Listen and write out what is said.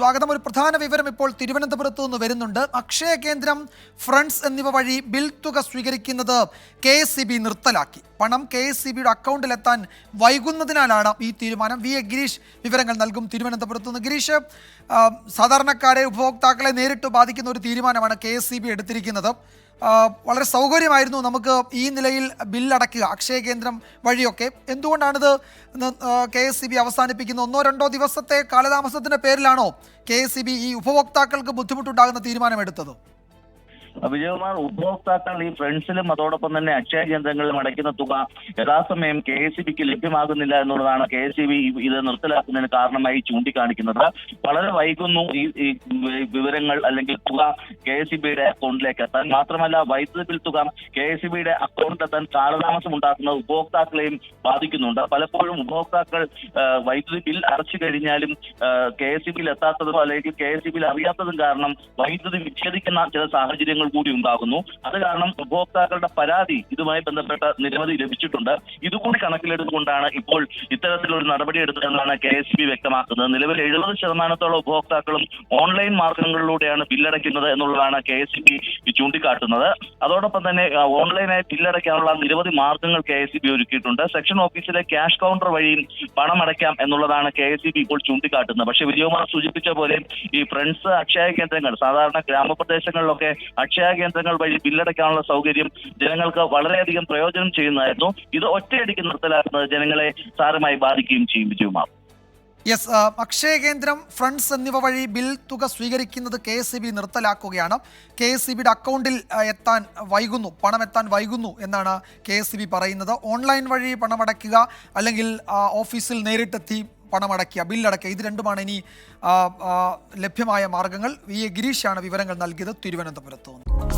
സ്വാഗതം. ഒരു പ്രധാന വിവരം ഇപ്പോൾ തിരുവനന്തപുരത്ത് നിന്ന് വരുന്നുണ്ട്. അക്ഷയ കേന്ദ്രം ഫ്രണ്ട്സ് എന്നിവ വഴി ബിൽ തുക സ്വീകരിക്കുന്നത് കെ എസ് നിർത്തലാക്കി. പണം കെ എസ് സി ബിയുടെ അക്കൗണ്ടിലെത്താൻ വൈകുന്നതിനാലാണ് ഈ തീരുമാനം. വി എ ഗിരീഷ് വിവരങ്ങൾ നൽകും തിരുവനന്തപുരത്ത് നിന്ന്. ഗിരീഷ് സാധാരണക്കാരെ ഉപഭോക്താക്കളെ നേരിട്ട് ബാധിക്കുന്ന ഒരു തീരുമാനമാണ് കെ എസ് എടുത്തിരിക്കുന്നത്. വളരെ സൗകര്യമായിരുന്നു നമുക്ക് ഈ നിലയിൽ ബില്ലടയ്ക്കുക അക്ഷയ കേന്ദ്രം വഴിയൊക്കെ. എന്തുകൊണ്ടാണിത്? കെ എസ് സി ബി അവസാനിപ്പിക്കുന്ന. ഒന്നോ രണ്ടോ ദിവസത്തെ കാലതാമസത്തിന്റെ പേരിലാണോ കെ എസ് സി ബി ഈ ഉപഭോക്താക്കൾക്ക് ബുദ്ധിമുട്ടുണ്ടാകുന്ന തീരുമാനമെടുത്തത്? വിജയകുമാർ ഉപഭോക്താക്കൾ ഈ ഫ്രണ്ട്സിലും അതോടൊപ്പം തന്നെ അക്ഷയ കേന്ദ്രങ്ങളിലും അടയ്ക്കുന്ന തുക യഥാസമയം കെ എസ് ബിക്ക് ലഭ്യമാകുന്നില്ല എന്നുള്ളതാണ് കെ എസ് ബി ഇത് നിർത്തലാക്കുന്നതിന് കാരണമായി ചൂണ്ടിക്കാണിക്കുന്നത്. വളരെ വൈകുന്നു ഈ വിവരങ്ങൾ അല്ലെങ്കിൽ തുക കെ എസ് ബിയുടെ അക്കൗണ്ടിലേക്ക് എത്താൻ. മാത്രമല്ല വൈദ്യുതി ബിൽ തുക കെ എസ് ബിയുടെ അക്കൗണ്ടിൽ എത്താൻ കാലതാമസം ഉണ്ടാക്കുന്ന ഉപഭോക്താക്കളെയും ബാധിക്കുന്നുണ്ട്. പലപ്പോഴും ഉപഭോക്താക്കൾ വൈദ്യുതി ബിൽ അടച്ചു കഴിഞ്ഞാലും കെ എസ് ബിയിൽ എത്താത്തതും അല്ലെങ്കിൽ കെ എസ് ബിയിൽ അറിയാത്തതും കാരണം വൈദ്യുതി വിച്ഛേദിക്കുന്ന ചില സാഹചര്യങ്ങൾ കൂടി ഉണ്ടാകുന്നു. അത് കാരണം ഉപഭോക്താക്കളുടെ പരാതി ഇതുമായി ബന്ധപ്പെട്ട നിരവധി ലഭിച്ചിട്ടുണ്ട്. ഇതുകൂടി കണക്കിലെടുത്തുകൊണ്ടാണ് ഇപ്പോൾ ഇത്തരത്തിലൊരു നടപടി എടുത്തതെന്നാണ് കെ എസ് ബി വ്യക്തമാക്കുന്നത്. നിലവിൽ എഴുപത് ശതമാനത്തോളം ഉപഭോക്താക്കളും ഓൺലൈൻ മാർഗങ്ങളിലൂടെയാണ് ബില്ലടയ്ക്കുന്നത് എന്നുള്ളതാണ് കെ എസ് ബി ചൂണ്ടിക്കാട്ടുന്നത്. അതോടൊപ്പം തന്നെ ഓൺലൈനായി ബില്ലടയ്ക്കാനുള്ള നിരവധി മാർഗങ്ങൾ കെ എസ് ബി ഒരുക്കിയിട്ടുണ്ട്. സെക്ഷൻ ഓഫീസിലെ ക്യാഷ് കൗണ്ടർ വഴിയും പണം അടയ്ക്കാം എന്നുള്ളതാണ് കെ എസ് ബി ഇപ്പോൾ ചൂണ്ടിക്കാട്ടുന്നത്. പക്ഷേ വിജയകുമാർ സൂചിപ്പിച്ച പോലെ ഈ ഫ്രണ്ട്സ് അക്ഷയ കേന്ദ്രങ്ങൾ സാധാരണ ഗ്രാമപ്രദേശങ്ങളിലൊക്കെ അക്ഷയ കേന്ദ്രങ്ങൾ വഴി ബില്ലടയ്ക്കാനുള്ള സൗകര്യം ജനങ്ങൾക്ക് വളരെയധികം പ്രയോജനം ചെയ്യുന്നതായിരുന്നു. ഇത് ഒറ്റയടിക്ക് നിർത്തലാക്കുന്നത് ജനങ്ങളെ സാരമായി ബാധിക്കുകയും ചെയ്യും വിജയകുമാർ യെസ് അക്ഷയ കേന്ദ്രം ഫ്രണ്ട്സ് എന്നിവ വഴി ബിൽ തുക സ്വീകരിക്കുന്നത് കെ എസ് സി ബി നിർത്തലാക്കുകയാണ്. കെ എസ് സി ബിയുടെ അക്കൗണ്ടിൽ എത്താൻ വൈകുന്നു പണം എത്താൻ വൈകുന്നു എന്നാണ് കെ എസ് സി ബി പറയുന്നത്. ഓൺലൈൻ വഴി പണമടയ്ക്കുക അല്ലെങ്കിൽ ഓഫീസിൽ നേരിട്ടെത്തി പണമടയ്ക്കുക ബില്ലടയ്ക്കുക ഇത് രണ്ടുമാണ് ഇനി ലഭ്യമായ മാർഗങ്ങൾ. വി എ ഗിരീഷാണ് വിവരങ്ങൾ നൽകിയത് തിരുവനന്തപുരത്ത് നിന്ന്.